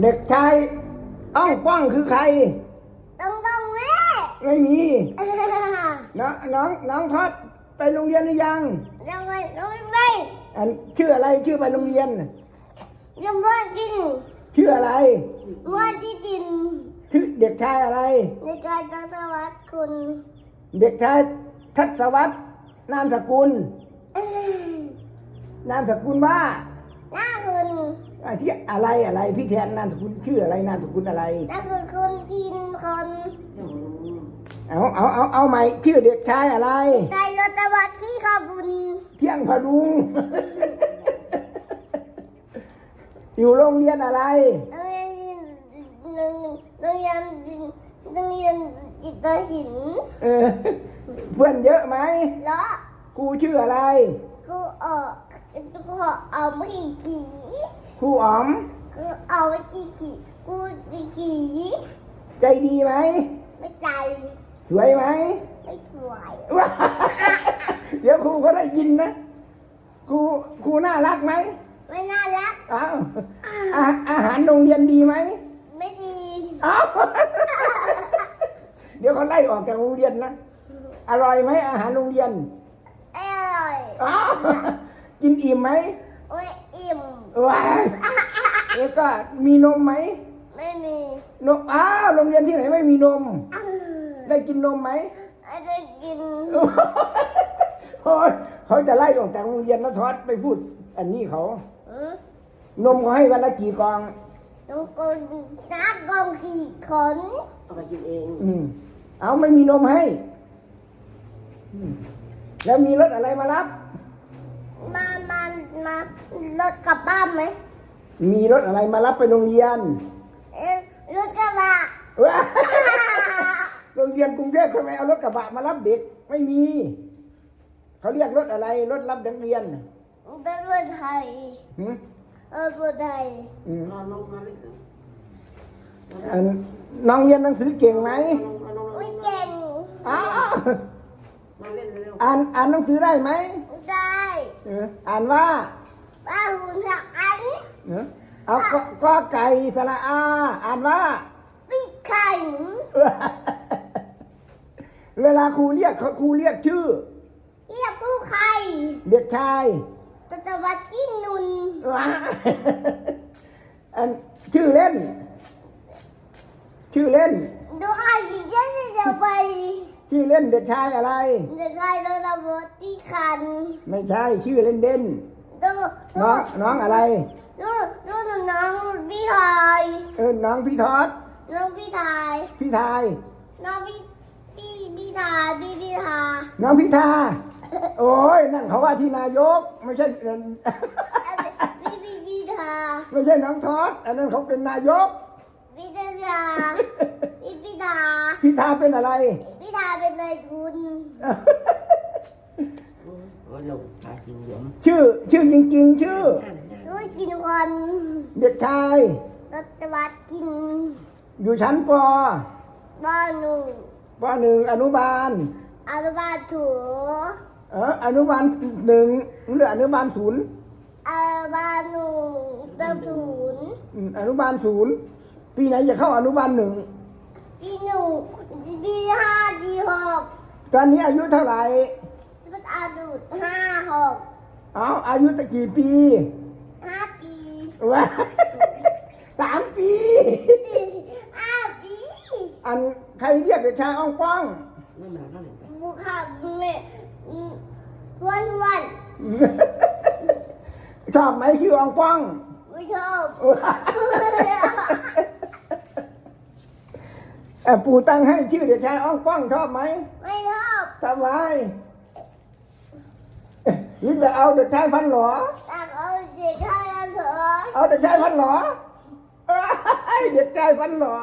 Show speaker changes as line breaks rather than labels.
เด็กชายอ้องป้องคือใคร
ต้องต้องแม่
ไม่มี
เออ
น้องน้องน้องทอดไปโรงเรียนหรือยัง
ยังไม่รู้ไม่
อันชื่ออะไรชื่อไปโรงเรียน
ยังไม่กิน
ชื่ออะไร
ว่าที่กิน
ชื่อเด็กชายอะไร
ในการต้อนรับคุณ
เด็กชายทัศวัฒน์นามสกุล
เอ้ย
นามสกุลว่า
หน้าคุณ
อะที่อะไรอะไรพี่แทนนามสกุลชื่ออะไรนามสกุลอะไร
หน้าคุณคุณกินคน
เอาเอาเอาเอาใหม่ชื่อเด็กชายอะไร
ในรถวัดที่ขบุญ
เที่ยงพดุง อยู่โรงเรียนอะไร
โรงเรียนโรงเรียนโรงเรียนจิตศิลป์
เออ เพื่อนเยอะไหม
แล้ว
ครูชื่ออะไร
กูเออกูเอาไม่ขี่
ครูอ๋อม
กูเอาไม่ขี่ขี่กูขี่
ใจดีไหม
ไม่ใจ
สวยไหม
ไม่ถวาย
ว้าเดี๋ยวครูก็ได้ยินนะ ครูครูน่ารักไหม
ไม่น่ารัก
อ้าวอาอาหารโรงเรียนดีไหม
ไม่ดี
อ้าวเดี๋ยวเขาไล่ออกจากโรงเรียนนะ อร่อยไหมอาหารโรงเรียน
อร่อย
อ้าวกินอิ่มไหม
โอ้ยอิ่ม
ว้ายแล้วก็มีนมไหม
ไม่มี
นมอ้าวโรงเรียนที่ไหนไม่มีนม ได้กินนมไหม
ไม่ได้กิน
โอ้ยเขาจะไล่ออกจากโรงเรียนนะทอดไปพูด อันนี้เขา
อืม
นมเขาให้วันละกี่กล่อง
ต้องกนนับกองขี่ขน
เอาไปกินเอง
อืมเอาไม่มีนมให้อืมแล้วมีรถอะไรมารับ
มา มามารถกลับบ้านไหม
มีรถอะไรมารับไปโรงเรียน
เอ๊ะรถกระบะ
ว้าโรงเรียนกรุงเทพทำไมเอารถกระบะมารับเด็กไม่มี เขาเรียกรถอะไรรถรับนักเรียน
เป็นรถไทย
หืม
เออรถไทย
อืม
นอนลงมาเลย
อันน้องเรียนหนังสือเก่งไหม
ลงมาลง
ไม่เก่ง
อ้าว
มาเล่นเร็ว
อ่านอ่านหนังสือได้ไหม
ได้
เอออ่านว่า
ป้าหุ่นละอัน
เออเอาก็ก็ไก่สระอา อ่านว่า
ปีไข่
เวลาครูเรียกเขาครูเรียกชื่อ
เรียกผู้ใคร
เด็กชาย
ตะวัดกินนุน
ว้าอันชื่อเล่น ชื่อเล่น
ดูไข่ที่เจ๊จะไป
ชื่อเล่ นเด็กชายอะไร
เด็กไข่โดนระเบิดที่คัน
ไม่ใช่ชื่อเล่นเด่น
ดู
น้องน้องอะไร
ดูดูน้องพี่ไทย
เออน้องพี่ทอด
น้องพี่ไทย
พี่ทาย
น้องพี่พี่พี่ทายพี่พี่ทาย
น้องพิธาโอ้ยนั่นเขาว่าที่นายกไม่ใช่
พี่พี่พี่ทาย
ไม่ใช่น้องทอดอันนั้นเขาเป็นนายก
พี่ทายพี่พี่ทาย
พิธาเป็นอะไร
พี่ทาย เป็นนายคุณ
ๆโอ้ยลงพากินหยม
ชื่อ ชื่อจริง ๆ ชื่อ
รู้กินคน
เด็กชาย
รถวัดกิน
อยู่ชั้นป
บ้านหนู
ปหนึ่งอนุบาล
อานุบาลถู
เอออนุบาลหนึ่งหรืออนุบาลศูนย์
อานุบาลหนูตะศูนย์
อืมอนุบาลศูนย์ปีไหนจะเข้าอนุบาลหนึ่ง
พี่หนูพี่ห้าพี่หก
ตอนนี้อายุเท่าไหร่
ก็อายุห้าหก
เอาอายุตะกี่ปี
ห้าปี
ว้าสามปี
ห้าปี
อันใครเรียกเด็กชายอ่องป้อง
ไม่มาเท่าไหร่
บุคคลแม่ทวนทวน
ชอบไหมชื่ออ่องป้อง
ไม่ชอบ
เอ่อ ปู่ตั้งให้ชื่อเด็กชายอ่องป้องชอบไหม
ไม่ชอบ
ทำไมหรือจะเอาเด็กชายฟันหลอ
แต่เอาเด็กชายเถอะ
เอาเด็กชายฟันหลอเอ้ยเด็กชายฟันหลอ